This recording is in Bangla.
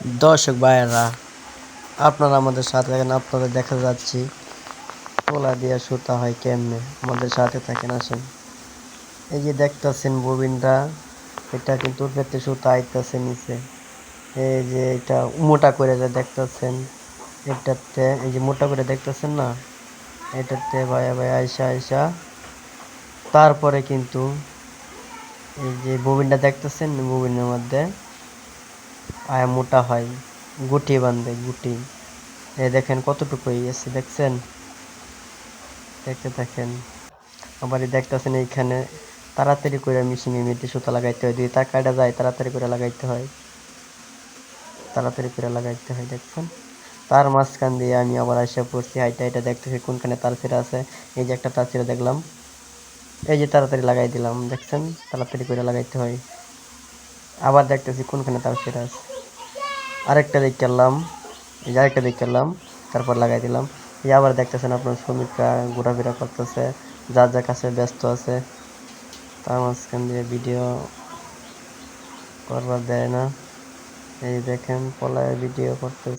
দর্শক ভাইয়েরা, আপনারা আমাদের সাথে থাকেন, আপনাদের দেখা যাচ্ছি। পোলা দিয়া সুতা হয় কেমনে? আমাদের সাথে থাকেন, আসেন। এই যে দেখতেছেন ববিনটা এটা কিন্তু পেতে সুতা আইতেছে নিচে। এই যে এটা মোটা করে যে দেখতেছেন, এটাতে এই যে মোটা করে দেখতেছেন না? এটাতে ভাইয়া ভাইয়া আইসা আইসা, তারপরে কিন্তু এই যে ববিনটা দেখতেছেন, ববিনের মধ্যে আয়া মোটা হয়, গুটি বান্ধে গুটি। এই দেখেন কতটুকু হয়ে গেছে দেখছেন? দেখতে থাকেন। আবার দেখতেছেন এইখানে তাড়াতাড়ি করে মেশিনে মেয়েতে সুতা লাগাইতে হয় দুই টাকাটা যায় তাড়াতাড়ি করে লাগাইতে হয়। তাড়াতাড়ি করে লাগাইতে হয়, দেখছেন? তার মাঝখান দিয়ে আমি আবার আসা পড়ছি, হাইটা হাইটা দেখতেছি কোনখানে তার ছিঁড়া আছে। এই যে একটা তার ছিঁড়া দেখলাম। এই যে তাড়াতাড়ি লাগাই দিলাম, দেখছেন? তাড়াতাড়ি করে লাগাইতে হয়। আবার দেখতেছি কোনখানে তার সেটা আছে। আরেকটা দিক করলাম এই যে আরেকটা দিক করলাম তারপর লাগাই দিলাম। এই আবার দেখতেছেন আপনার শ্রমিকরা ঘোরাফেরা করতেছে, যার যার কাছে ব্যস্ত আছে, তার মাঝখান দিয়ে ভিডিও করবার দেয় না। এই দেখেন, পলায় ভিডিও করতে